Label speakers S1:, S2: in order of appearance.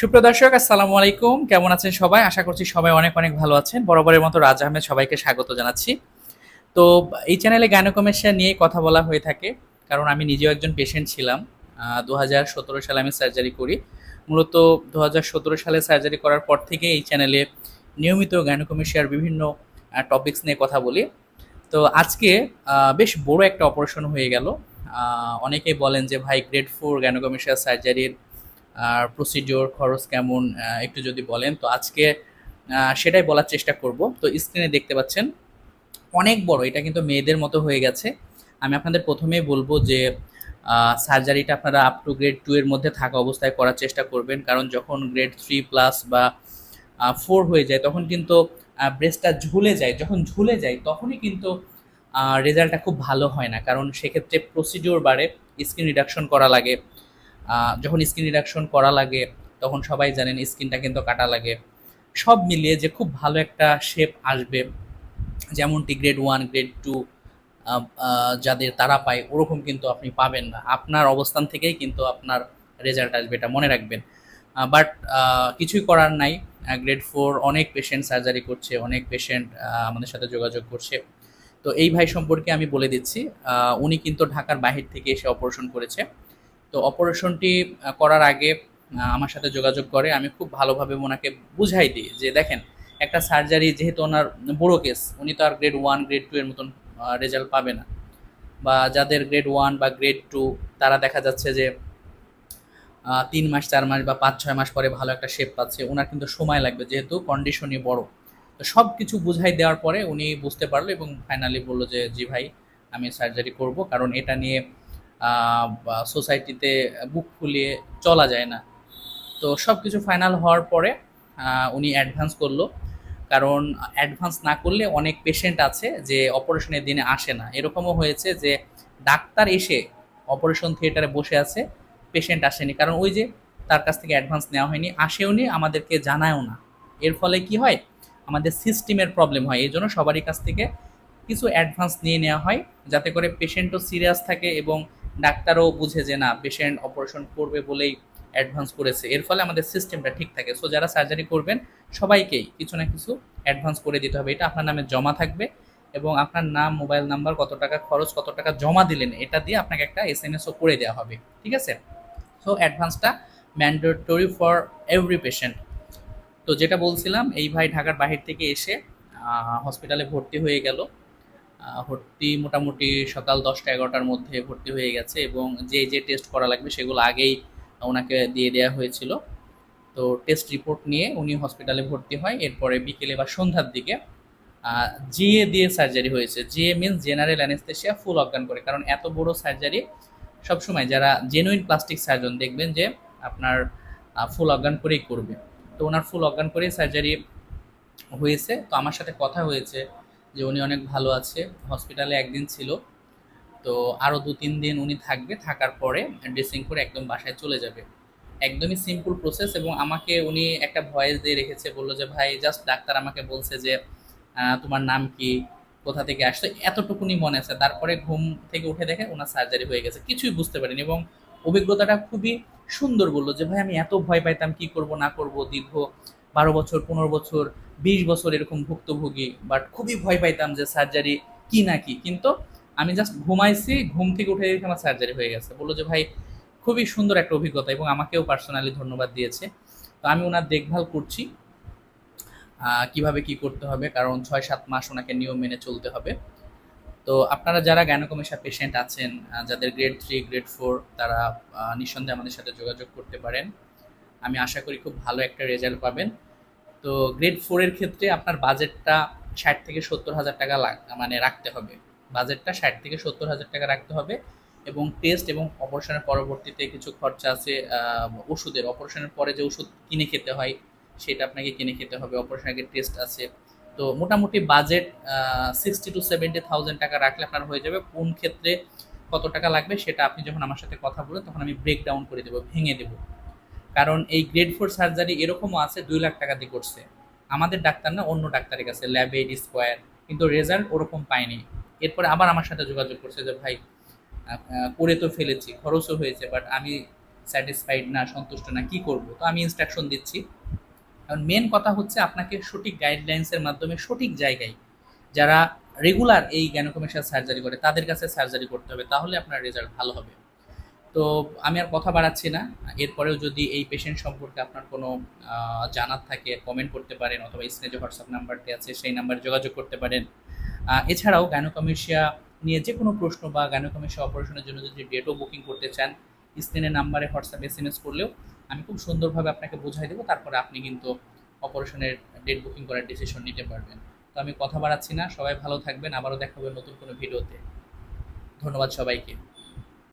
S1: সুপ্রিয় দর্শক, আসসালামু আলাইকুম। কেমন আছেন সবাই? আশা করছি সবাই অনেক অনেক ভালো আছেন। বরাবরের মতো রাজ আহমেদ সবাইকে স্বাগত জানাচ্ছি। তো এই চ্যানেলে গাইনোকমেশিয়া নিয়ে কথা বলা হয়ে থাকে, কারণ আমি নিজেও একজন পেশেন্ট ছিলাম। দু হাজার সতেরো সালে আমি সার্জারি করি। মূলত দু হাজার সতেরো সালে সার্জারি করার পর থেকে এই চ্যানেলে নিয়মিত গাইনোকমেশিয়ার বিভিন্ন টপিকস নিয়ে কথা বলি। তো আজকে বেশ বড় একটা অপারেশন হয়ে গেল। অনেকেই বলেন যে, ভাই গ্রেড ফোর গ্যানোকমেশিয়া সার্জারির আর প্রসিডিওর খরচ কেমন একটু যদি বলেন। তো আজকে সেটাই বলার চেষ্টা করব। তো স্ক্রিনে দেখতে পাচ্ছেন, অনেক বড়, এটা কিন্তু মেয়েদের মতো হয়ে গেছে। আমি আপনাদের প্রথমেই বলব যে সার্জারিটা আপনারা আপ টু গ্রেড টু এর মধ্যে থাকা অবস্থায় করার চেষ্টা করবেন। কারণ যখন গ্রেড থ্রি প্লাস বা ফোর হয়ে যায়, তখন কিন্তু ব্রেস্টটা ঝুলে যায়। যখন ঝুলে যায়, তখনই কিন্তু রেজাল্টটা খুব ভালো হয় না। কারণ সেক্ষেত্রে প্রসিডিওর বাড়ে স্কিন রিডাকশন করা লাগে। যখন স্কিন রিডাকশন করা লাগে, তখন সবাই জানেন স্কিনটা কিন্তু কাটা লাগে। সব মিলিয়ে যে খুব ভালো একটা শেপ আসবে যেমনটি গ্রেড ওয়ান গ্রেড টু যাদের তারা পায়, ওরকম কিন্তু আপনি পাবেন না। আপনার অবস্থান থেকেই কিন্তু আপনার রেজাল্ট আসবে, এটা মনে রাখবেন। বাট কিছুই করার নাই। গ্রেড ফোর অনেক পেশেন্ট সার্জারি করছে, অনেক পেশেন্ট আমাদের সাথে যোগাযোগ করছে। তো এই ভাই সম্পর্কে আমি বলে দিচ্ছি উনি কিন্তু ঢাকার বাহির থেকে এসে অপারেশন করেছে। তো অপারেশনটি করার আগে আমার সাথে যোগাযোগ করে। আমি খুব ভালোভাবে ওনাকে বুঝাই দিই যে, দেখেন, একটা সার্জারি যেহেতু ওনার বড় কেস উনি তো আর গ্রেড ওয়ান গ্রেড টু এর মতন রেজাল্ট পাবে না। বা যাদের গ্রেড ওয়ান বা গ্রেড টু তারা দেখা যাচ্ছে যে তিন মাস, চার মাস বা পাঁচ, ছয় মাস পরে ভালো একটা শেপ পাচ্ছে। ওনার কিন্তু সময় লাগবে যেহেতু কন্ডিশনই বড়। তো সব কিছু বুঝাই দেওয়ার পরে উনি বুঝতে পারল এবং ফাইনালি বলল যে, জি ভাই, আমি সার্জারি করব কারণ এটা নিয়ে সোসাইটিতে বুক খুলিয়ে চলা যায় না। তো সব কিছু ফাইনাল হওয়ার পরে উনি অ্যাডভান্স করল। কারণ অ্যাডভান্স না করলে অনেক পেশেন্ট আছে যে অপারেশনের দিনে আসে না। এরকমও হয়েছে যে ডাক্তার এসে অপারেশন থিয়েটারে বসে আছে পেশেন্ট আসেনি। কারণ ওই যে তার কাছ থেকে অ্যাডভান্স নেওয়া হয়নি আসেওনি আমাদেরকে জানায়ও না। এর ফলে কি হয়? আমাদের সিস্টেমের প্রবলেম হয়। এই জন্য সবারই কাছ থেকে কিছু অ্যাডভান্স নিয়ে নেওয়া হয়, যাতে করে পেশেন্টও সিরিয়াস থাকে এবং ডাক্তারও বুঝে যে, না পেশেন্ট অপারেশন করবে বলেই অ্যাডভান্স করেছে। এর ফলে আমাদের সিস্টেমটা ঠিক থাকে। সো যারা সার্জারি করবেন, সবাইকেই কিছু না কিছু অ্যাডভান্স করে দিতে হবে। এটা আপনার নামে জমা থাকবে এবং আপনার নাম মোবাইল নাম্বার কত টাকা খরচ, কত টাকা জমা দিলেন, এটা দিয়ে আপনাকে একটা এস এম এসও করে দেওয়া হবে। ঠিক আছে? সো অ্যাডভান্সটা ম্যান্ডেটরি ফর এভরি পেশেন্ট তো যেটা বলছিলাম, এই ভাই ঢাকার বাহির থেকে এসে হসপিটালে ভর্তি হয়ে গেল। ভর্তি মোটামুটি সকাল দশটা, এগারোটার মধ্যে ভর্তি হয়ে গেছে এবং যে যে টেস্ট করা লাগবে সেগুলো আগেই ওনাকে দিয়ে দেওয়া হয়েছিল। তো টেস্ট রিপোর্ট নিয়ে উনি হসপিটালে ভর্তি হয়। এরপরে বিকেলে বা সন্ধ্যার দিকে জিএ দিয়ে সার্জারি হয়েছে। GA means general anaesthesia full অজ্ঞান করে। কারণ এত বড় সার্জারি সবসময় যারা জেনুইন প্লাস্টিক সার্জন দেখবেন যে আপনার ফুল অজ্ঞান করেই করবে। তো ওনার ফুল অজ্ঞান করেই সার্জারি হয়েছে। তো আমার সাথে কথা হয়েছে। যে উনি অনেক ভালো আছে। হসপিটালে একদিন ছিল। তো আরও দু তিন দিন উনি থাকবে। থাকার পরে ড্রেসিং করে একদম বাসায় চলে যাবে। একদমই সিম্পল প্রসেস এবং আমাকে উনি একটা ভয়েস দিয়ে রেখেছে, বলল যে, ভাই জাস্ট ডাক্তার আমাকে বলছে যে তোমার নাম কি? কোথা থেকে আসছে? এতটুকুনি মনে আছে। তারপরে ঘুম থেকে উঠে দেখে ওনার সার্জারি হয়ে গেছে। কিছুই বুঝতে পারিনি এবং অভিজ্ঞতাটা খুবই সুন্দর বলল যে, ভাই, আমি এত ভয় পাইতাম কি করব, না করব, দীর্ঘ বারো বছর, পনেরো বছর, বিশ বছর এরকম ভুক্তভোগী। বাট খুবই ভয় পাইতাম যে সার্জারি কি না কি। কিন্তু আমি জাস্ট ঘুমাইছি, ঘুম থেকে উঠে দেখে আমার সার্জারি হয়ে গেছে। বলল যে, ভাই, খুবই সুন্দর একটা অভিজ্ঞতা এবং আমাকেও পার্সোনালি ধন্যবাদ দিয়েছে। তো আমি ওনার দেখভাল করছি কীভাবে কি করতে হবে, কারণ ছয় সাত মাস ওনাকে নিয়ম মেনে চলতে হবে। তো আপনারা যারা গ্যানোকমেশা পেশেন্ট আছেন যাদের গ্রেড থ্রি গ্রেড ফোর তারা নিঃসন্দেহে আমাদের সাথে যোগাযোগ করতে পারেন। আমি আশা করি খুব ভালো একটা রেজাল্ট পাবেন। তো গ্রেড ফোরের ক্ষেত্রে আপনার বাজেটটা ষাট থেকে সত্তর হাজার টাকা মানে রাখতে হবে। বাজেটটা ষাট থেকে সত্তর হাজার টাকা রাখতে হবে এবং টেস্ট এবং অপারেশনের পরবর্তীতে কিছু খরচা আছে ওষুধের। অপারেশনের পরে যে ওষুধ কিনে খেতে হয়, সেটা আপনাকে কিনে খেতে হবে। অপারেশন আগে টেস্ট আছে। তো মোটামুটি budget sixty to seventy thousand টাকা রাখলে আপনার হয়ে যাবে। কোন ক্ষেত্রে কত টাকা লাগবে সেটা আপনি যখন আমার সাথে কথা বলেন তখন আমি ব্রেক ডাউন করে দেবো, ভেঙে দেবো। কারণ এই গ্রেড ফোর সার্জারি এরকমও আছে দুই লাখ টাকা দিয়ে করছে। আমাদের ডাক্তার না, অন্য ডাক্তারের কাছে ল্যাব ল্যাবে স্কোয়ার কিন্তু রেজাল্ট ওরকম পায়নি। এরপরে আবার আমার সাথে যোগাযোগ করছে যে, ভাই করে তো ফেলেছি, খরচও হয়েছে বাট আমি স্যাটিসফাইড না, সন্তুষ্ট না, কি করব? তো আমি ইনস্ট্রাকশন দিচ্ছি। কারণ মেন কথা হচ্ছে আপনাকে সঠিক গাইডলাইন্সের মাধ্যমে সঠিক জায়গায় যারা রেগুলার এই গ্যানোকমেশিয়াল সার্জারি করে, তাদের কাছে সার্জারি করতে হবে, তাহলে আপনার রেজাল্ট ভালো হবে। তো আমি আর কথা বাড়াচ্ছি না। এরপরেও যদি এই পেশেন্ট সম্পর্কে আপনার কোনো জানার থাকে কমেন্ট করতে পারেন অথবা স্ক্রিনে যে হোয়াটসঅ্যাপ নাম্বারটি আছে, সেই নাম্বারে যোগাযোগ করতে পারেন। এছাড়াও গাইনোকমেশিয়া নিয়ে যে কোনো প্রশ্ন বা গাইনোকমেশিয়া অপারেশনের জন্য যদি ডেটও বুকিং করতে চান স্ক্রিনের নাম্বারে হোয়াটসঅ্যাপ এস এম এস করলেও আমি খুব সুন্দরভাবে আপনাকে বোঝাই দেবো, তারপরে আপনি কিন্তু অপারেশনের ডেট বুকিং করার ডিসিশন নিতে পারবেন। তো আমি কথা বাড়াচ্ছি না, সবাই ভালো থাকবেন, আবারও দেখা হবে নতুন কোনো ভিডিওতে। ধন্যবাদ সবাইকে।